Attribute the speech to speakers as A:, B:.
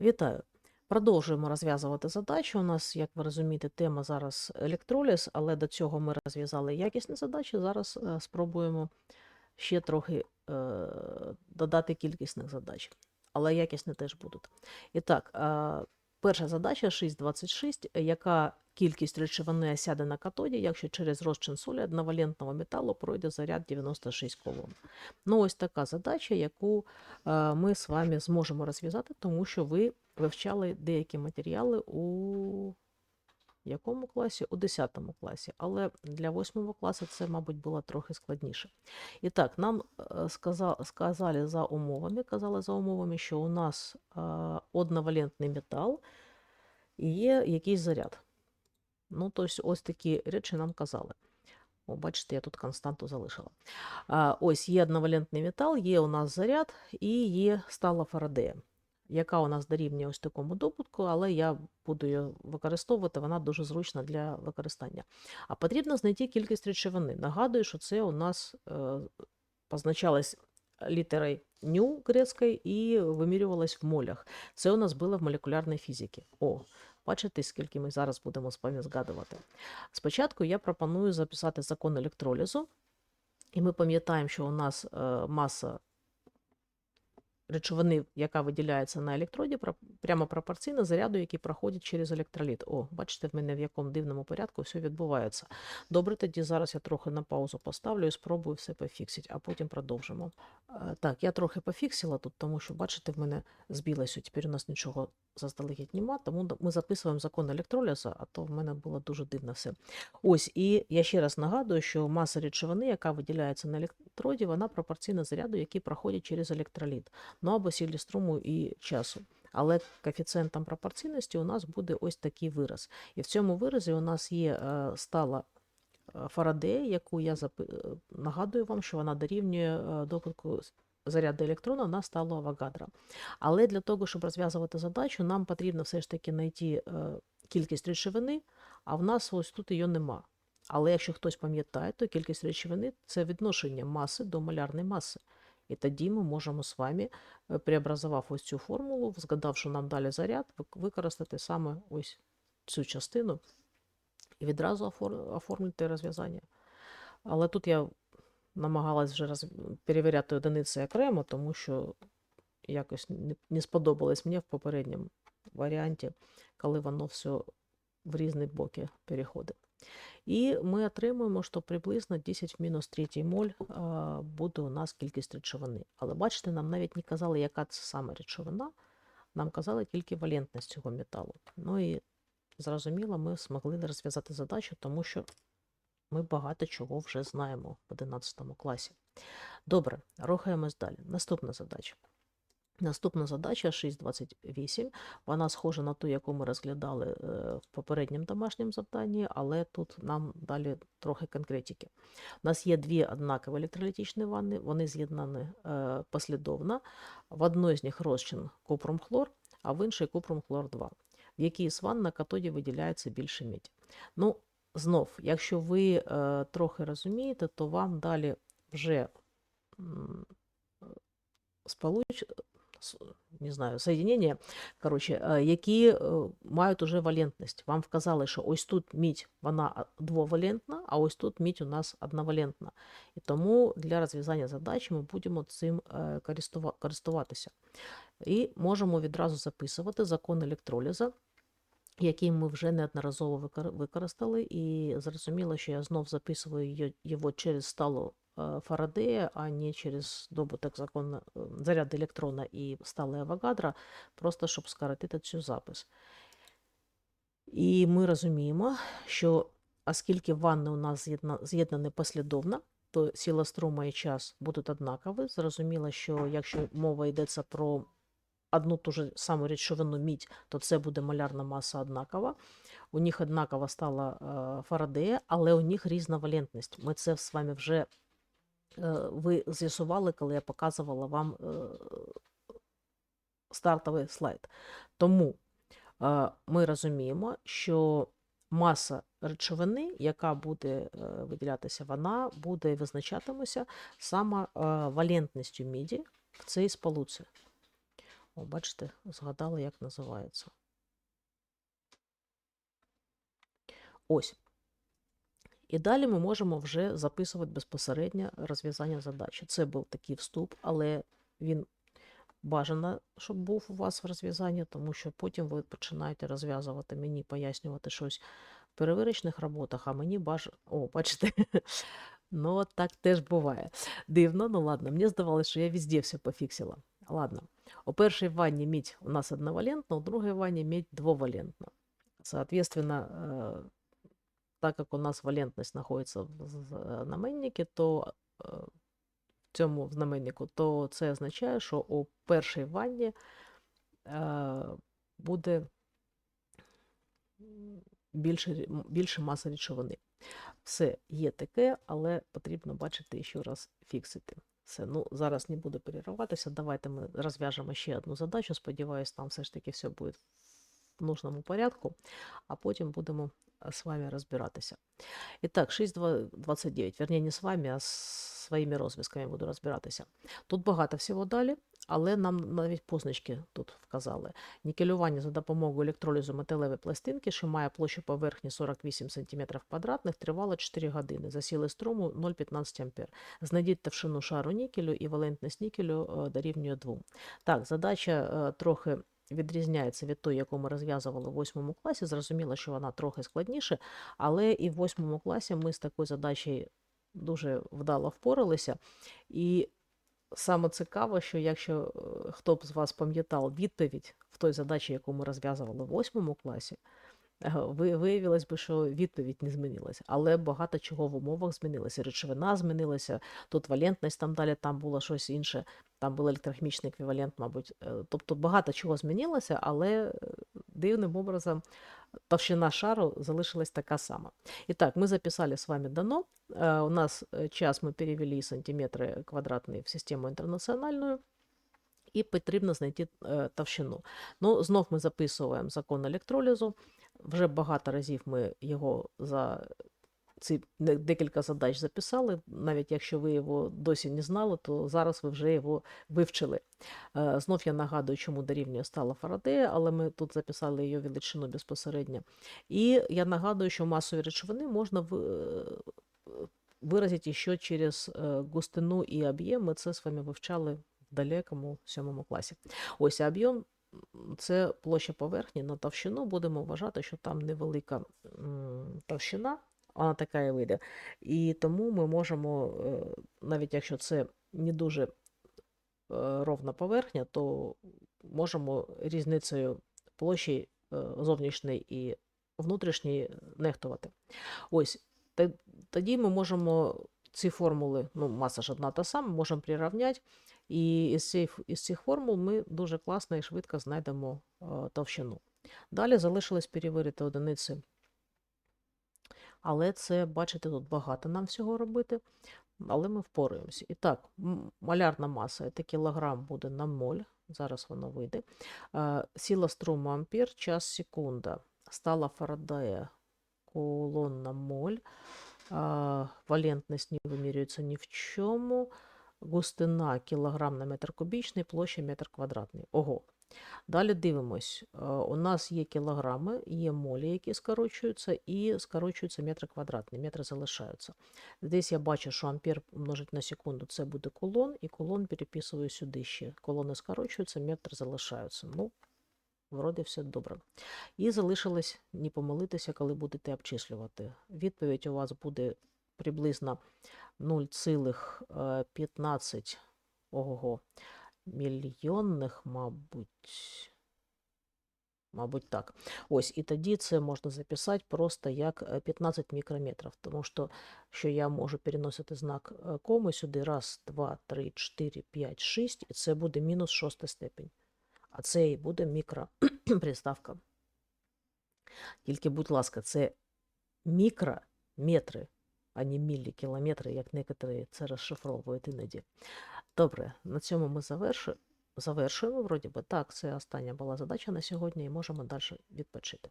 A: Вітаю! Продовжуємо розв'язувати задачі. У нас, як ви розумієте, тема зараз електроліз, але до цього ми розв'язали якісні задачі. Зараз е, спробуємо ще трохи е, додати кількісних задач, але якісні теж будуть. І так, е, перша задача 6.26. Яка кількість речовини осяде на катоді, якщо через розчин солі одновалентного металу пройде заряд 96 кулон? Ну, ось така задача, яку е, ми з вами зможемо розв'язати, тому що ви вивчали деякі матеріали у якому класі? У 10 класі, але для 8 класу це, мабуть, було трохи складніше. І так, нам е, сказали за умовами, казали за умовами, що у нас е, одновалентний метал і є якийсь заряд. Ну, тобто, ось такі речі нам казали. О, бачите, я тут константу залишила. А, ось є одновалентний метал, є у нас заряд і є стала Фарадея, яка у нас дорівнює ось такому добутку, але я буду її використовувати, вона дуже зручна для використання. А потрібно знайти кількість речовини. Нагадую, що це у нас е, позначалось літерою ню грецькою і вимірювалось в молях. Це у нас було в молекулярній фізиці. О, бачите, скільки ми зараз будемо з вами згадувати. Спочатку я пропоную записати закон електролізу, і ми пам'ятаємо, що у нас е, маса речовини, яка виділяється на електроді, прямо пропорційна заряду, який проходить через електроліт. О, бачите, в мене в якому дивному порядку все відбувається. Добре, тоді зараз я трохи на паузу поставлю і спробую все пофіксити, а потім продовжимо. Е, Так, я трохи пофіксила тут, тому що, бачите, в мене збилося. Тепер у нас нічого заздалегідь нема, тому ми записуємо закон електролізу, а то в мене було дуже дивно все. Ось, і я ще раз нагадую, що маса речовини, яка виділяється на електроді, вона пропорційна заряду, який проходить через електроліт, ну або силі струму і часу. Але коефіцієнтом пропорційності у нас буде ось такий вираз. І в цьому виразі у нас є е, стала е, Фарадея, яку я е, нагадую вам, що вона дорівнює добутку з- заряду електрона на сталу Авогадро. Але для того, щоб розв'язувати задачу, нам потрібно все ж таки знайти е, кількість речовини, а в нас ось тут її нема. Але якщо хтось пам'ятає, то кількість речовини це відношення маси до малярної маси. І тоді ми можемо з вами, е, преобразував ось цю формулу, згадав, що нам далі заряд, використати саме ось цю частину і відразу офор- оформити розв'язання. Але тут я намагалась вже роз... перевіряти одиниці окремо, тому що якось не, сподобалось мені в попередньому варіанті, коли воно все в різні боки переходить. І ми отримуємо, що приблизно 10 в мінус 3 моль буде у нас кількість речовини. Але бачите, нам навіть не казали, яка це саме речовина, нам казали тільки валентність цього металу. Ну і зрозуміло, ми змогли розв'язати задачу, тому що ми багато чого вже знаємо в 11 класі. Добре, рухаємось далі. Наступна задача. Наступна задача 6.28. Вона схожа на ту, яку ми розглядали е, в попередньому домашньому завданні, але тут нам далі трохи конкретики. У нас є дві однакові електролітичні ванни, вони з'єднані е, послідовно. В одній з них розчин купрум-хлор, а в іншій купрум-хлор 2. В якій з ванн на катоді виділяється більше мідь. Ну, знов, якщо ви е, трохи розумієте, то вам далі вже сполуч... не знаю, соєднення, коротше, е, які е, мають уже валентність. Вам вказали, що ось тут мідь, вона двовалентна, а ось тут мідь у нас одновалентна. І тому для розв'язання задач ми будемо цим е, користуватися. І можемо відразу записувати закон електроліза, який ми вже неодноразово використали, і зрозуміло, що я знов записую його через сталу е, Фарадея, а не через добуток закону е, заряду електрона і стали Авогадро, просто щоб скоротити цю запис. І ми розуміємо, що оскільки ванни у нас з'єдна- з'єднані послідовно, то сила струму і час будуть однакові. Зрозуміло, що якщо мова йдеться про одну ту ж саму речовину мідь, то це буде малярна маса однакова. У них однакова стала е, Фарадея, але у них різна валентність. Ми це з вами вже е, ви з'ясували, коли я показувала вам е, стартовий слайд. Тому ми розуміємо, що маса речовини, яка буде виділятися, вона буде визначатимуся саме валентністю міді в цій сполуці. О, бачите, згадала, як називається. Ось. І далі ми можемо вже записувати безпосередньо розв'язання задачі. Це був такий вступ, але він бажано, щоб був у вас в розв'язанні, тому що потім ви починаєте розв'язувати мені, пояснювати щось в перевірочних роботах, а мені бажано. О, бачите, ну так теж буває. Дивно, ну ладно, мені здавалося, що я везде все пофіксила. Ладно. У першій ванні мідь у нас одновалентна, у другій ванні мідь двовалентна. Соответственно, э, так як у нас валентність знаходиться в з- знаменнику, то в цьому знаменнику, то це означає, що у першій ванні буде більше, більше маса речовини. Все є таке, але потрібно бачити і ще раз фіксити. Все, ну зараз не буду перериватися. Давайте ми розв'яжемо ще одну задачу. Сподіваюсь, там все ж таки все буде в нужному порядку, а потім будемо з вами розбиратися. І так, 6.29. Верні, не з вами, а з своїми розв'язками буду розбиратися. Тут багато всього далі, але нам навіть позначки тут вказали. Нікелювання за допомогою електролізу металевої пластинки, що має площу поверхні 48 см квадратних, тривало 4 години. За сили струму 0,15 А. Знайдіть товщину шару нікелю і валентність нікелю е, дорівнює 2. Так, задача е, трохи відрізняється від тої, яку ми розв'язували в 8 класі. Зрозуміло, що вона трохи складніша, але і в 8 класі ми з такою задачею дуже вдало впоралися. І саме цікаво, що якщо е, хто б з вас пам'ятав відповідь в той задачі, яку ми розв'язували в 8 класі, е, ви, виявилось би, що відповідь не змінилася. Але багато чого в умовах змінилося. Речовина змінилася, тут валентність там далі, там було щось інше, там був електрохімічний еквівалент, мабуть. Е, Тобто багато чого змінилося, але дивним образом товщина шару залишилась така сама. Итак, мы записали с вами дано. Э, У нас э, час ми перевели сантиметри квадратні в систему інтернаціональну. І потрібно знайти е, товщину. Ну, знов ми записуємо закон електролізу. Вже багато разів ми його за ці декілька задач записали. Навіть якщо ви його досі не знали, то зараз ви вже його вивчили. Е, Знов я нагадую, чому дорівнює стала Фарадея, але ми тут записали її величину безпосередньо. І я нагадую, що масові речовини можна е, виразити ще через е, густину і об'єм. Ми це з вами вивчали в далекому сьомому класі. Ось об'єм це площа поверхні на товщину. Будемо вважати, що там невелика товщина, вона така і вийде. І тому ми можемо, е, навіть якщо це не дуже е, ровна поверхня, то можемо різницею площі е, зовнішньої і внутрішньої нехтувати. Ось тоді ми можемо ці формули, ну, маса ж одна та сама, можемо прирівняти, і із цих, із цих формул ми дуже класно і швидко знайдемо е, товщину. Далі залишилось перевірити одиниці. Але це, бачите, тут багато нам всього робити, але ми впораємося. І так, малярна маса це кілограм буде на моль. Зараз воно вийде. Е, Сила струму ампер, час секунда. Стала Фарадея кулон на моль. А, Валентність не вимірюється ні в чому. Густина кілограм на метр кубічний, площа метр квадратний. Ого. Далі дивимось. Е, У нас є кілограми, є молі, які скорочуються, і скорочуються метри квадратні, метри залишаються. Десь я бачу, що ампер множить на секунду, це буде кулон, і кулон переписую сюди ще. Колони скорочуються, метри залишаються. Ну, вроді все добре. І залишилось не помилитися, коли будете обчислювати. Відповідь у вас буде приблизно 0,15 ого, мільйонних, мабуть. Мабуть, так. Ось, і тоді це можна записати просто як е, 15 мікрометрів, тому що, що я можу переносити знак е, коми сюди. Раз, два, три, чотири, п'ять, шість, і це буде мінус шоста степень. А це і буде мікроприставка. Тільки, будь ласка, це мікрометри, а не мілікілометри, як некоторі це розшифровують іноді. Добре, на цьому ми завершуємо. Завершуємо, вроді би. Так, це остання була задача на сьогодні, і можемо далі відпочити.